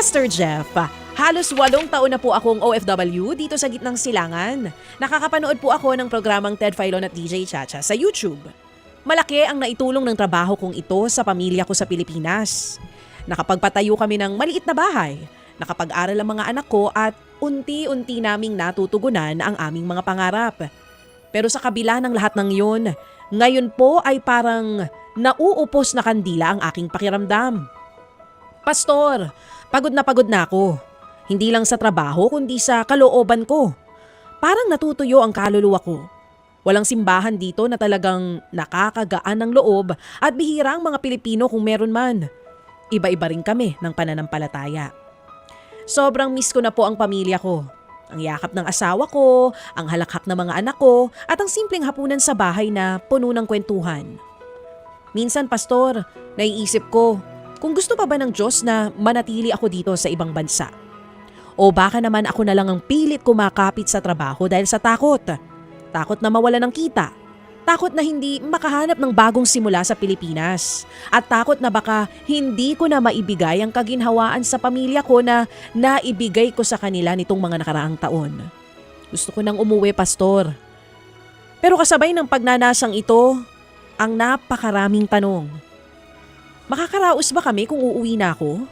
Pastor Jeff, halos walong taon na po akong OFW dito sa gitnang silangan. Nakakapanood po ako ng programang Ted Filon at DJ Chacha sa YouTube. Malaki ang naitulong ng trabaho kong ito sa pamilya ko sa Pilipinas. Nakapagpatayo kami ng maliit na bahay, nakapag-aral ang mga anak ko at unti-unti naming natutugunan ang aming mga pangarap. Pero sa kabila ng lahat ng yun, ngayon po ay parang nauupos na kandila ang aking pakiramdam. Pastor, pagod na pagod na ako. Hindi lang sa trabaho kundi sa kalooban ko. Parang natutuyo ang kaluluwa ko. Walang simbahan dito na talagang nakakagaan ng loob at bihira ang mga Pilipino kung meron man. Iba-iba rin kami ng pananampalataya. Sobrang miss ko na po ang pamilya ko. Ang yakap ng asawa ko, ang halakhak ng mga anak ko, at ang simpleng hapunan sa bahay na puno ng kwentuhan. Minsan, Pastor, naiisip ko, kung gusto pa ba ng Diyos na manatili ako dito sa ibang bansa? O baka naman ako na lang ang pilit kumakapit sa trabaho dahil sa takot. Takot na mawala ng kita. Takot na hindi makahanap ng bagong simula sa Pilipinas. At takot na baka hindi ko na maibigay ang kaginhawaan sa pamilya ko na naibigay ko sa kanila nitong mga nakaraang taon. Gusto ko nang umuwi, Pastor. Pero kasabay ng pagnanasang ito, ang napakaraming tanong. Makakaraos ba kami kung uuwi na ako?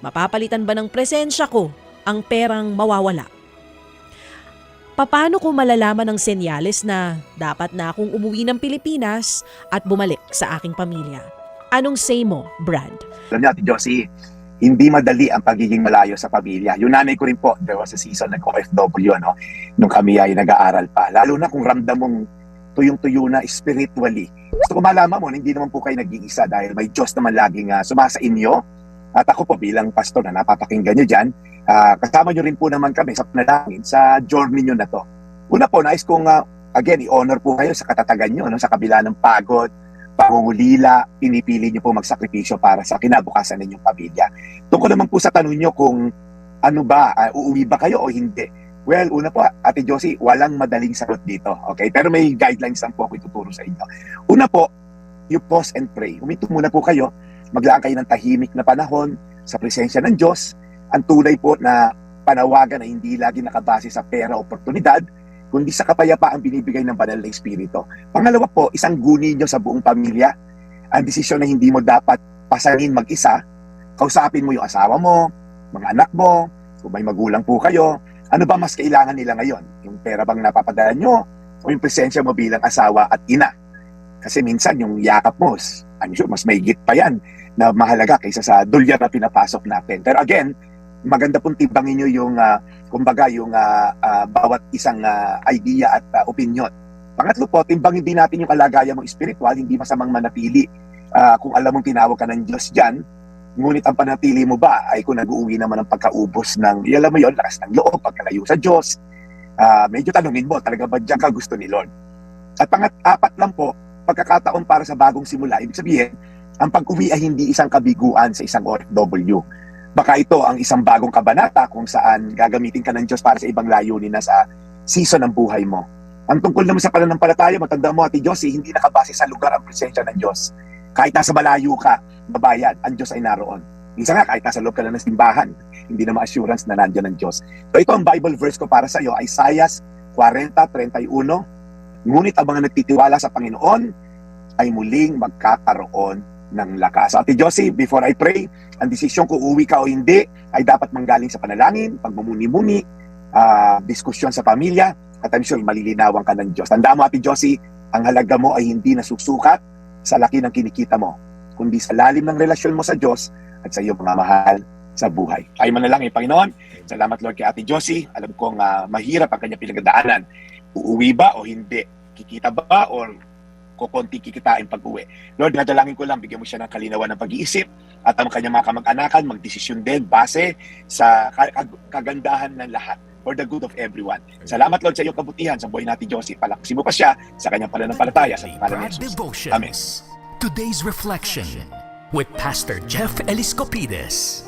Mapapalitan ba ng presensya ko ang perang mawawala? Paano ko malalaman ng senyales na dapat na akong umuwi ng Pilipinas at bumalik sa aking pamilya? Anong say mo, Brad? Alam niyo, Ate Josie, hindi madali ang pagiging malayo sa pamilya. Yung nanay ko rin po, there was a season nag-OFW, ano, nung kami ay nag-aaral pa. Lalo na kung ramdam mong tuyong-tuyo na spiritually. Gusto ko malaman mo, hindi naman po kayo nag-iisa dahil may Diyos naman laging uh, sumasa inyo. At ako po bilang pastor na napapakinggan nyo dyan, ah, kasama nyo rin po naman kami sa panalangin sa journey nyo na to. Una po, nais kong, ah, again, i-honor po kayo sa katatagan nyo, no, sa kabila ng pagod, pangungulila, pinipili nyo po magsakripisyo para sa kinabukasan ninyong pamilya. Tungkol naman po sa tanong nyo kung ano ba, ah, uuwi ba kayo o hindi? Well, una po, Ate Josie, walang madaling sagot dito. Okay? Pero may guidelines lang po ako ituturo sa inyo. Una po, you pause and pray. Huminto muna po kayo. Maglaan kayo ng tahimik na panahon sa presensya ng Diyos. Ang tunay po na panawagan na hindi lagi nakabase sa pera o oportunidad, kundi sa kapayapaang binibigay ng banal na Espiritu. Pangalawa po, isang guni nyo sa buong pamilya. Ang desisyon na hindi mo dapat pasangin mag-isa, kausapin mo yung asawa mo, mga anak mo, kung may magulang po kayo, ano ba mas kailangan nila ngayon? Yung pera bang napapadala nyo? O yung presensya mo bilang asawa at ina? Kasi minsan yung yakap mo, I'm sure mas may pa yan na mahalaga kaysa sa dolyar na pinapasok natin. Pero again, maganda pong timbangin nyo yung, ah, kumbaga, yung ah, ah, bawat isang ah, idea at ah, opinion. Pangatlo po, timbangin din natin yung kalagayan mong spiritual, hindi masamang manatili. Ah, kung alam mong tinawag ka ng Diyos dyan, ngunit ang panatili mo ba ay kung nag-uuwi naman ng pagkaubos ng, alam mo yon lakas ng loob, pagkalayo sa Diyos, ah, medyo tanungin mo, talaga ba dyan ka gusto ni Lord? At pangat-apat lang po, pagkakataon para sa bagong simula, ibig sabihin, ang pag-uwi ay hindi isang kabiguan sa isang OFW. Baka ito ang isang bagong kabanata kung saan gagamitin ka ng Diyos para sa ibang layunin na sa season ng buhay mo. Ang tungkol naman sa pananampalataya, matanda mo, Ate Diyos, eh, hindi nakabase sa lugar ang presensya ng Diyos. Kahit nasa malayo ka, babayan, ang Diyos ay naroon. Minsan nga, kahit nasa loob ka na ng simbahan, hindi naman assurance na nandiyan ang Diyos. So ito ang Bible verse ko para sa iyo, Isaiah 40:31. Ngunit ang mga nagtitiwala sa Panginoon ay muling magkakaroon ng lakas. Ate Josie, before I pray, ang desisyon kung uwi ka o hindi ay dapat manggaling sa panalangin, pagmumuni-muni, ah, diskusyon sa pamilya, at I'm sure malilinawan ka ng Diyos. Tandaan mo, Ate Josie, ang halaga mo ay hindi nasusukat sa laki ng kinikita mo, kundi sa lalim ng relasyon mo sa Diyos at sa iyong mga mahal sa buhay. Ay manalangin, Panginoon. Salamat, Lord, kay Ate Josie. Alam kong ah, mahirap ang kanya pinagdaanan. Uuwi ba o hindi? Kikita ba o kukunti kikitain pag uwi. Lord, nadalangin ko lang, bigyan mo siya ng kalinawan ng pag-iisip at ang kanyang mga kamag-anakan, magdesisyon din base sa ka- kag- kagandahan ng lahat for the good of everyone. Salamat, Lord, sa iyong kabutihan sa buhay natin, Josie. Palaksin mo pa siya sa kanyang pananampalataya sa pangalan ni Jesus. Amen. Today's Reflection with Pastor Jeff Eliscopides.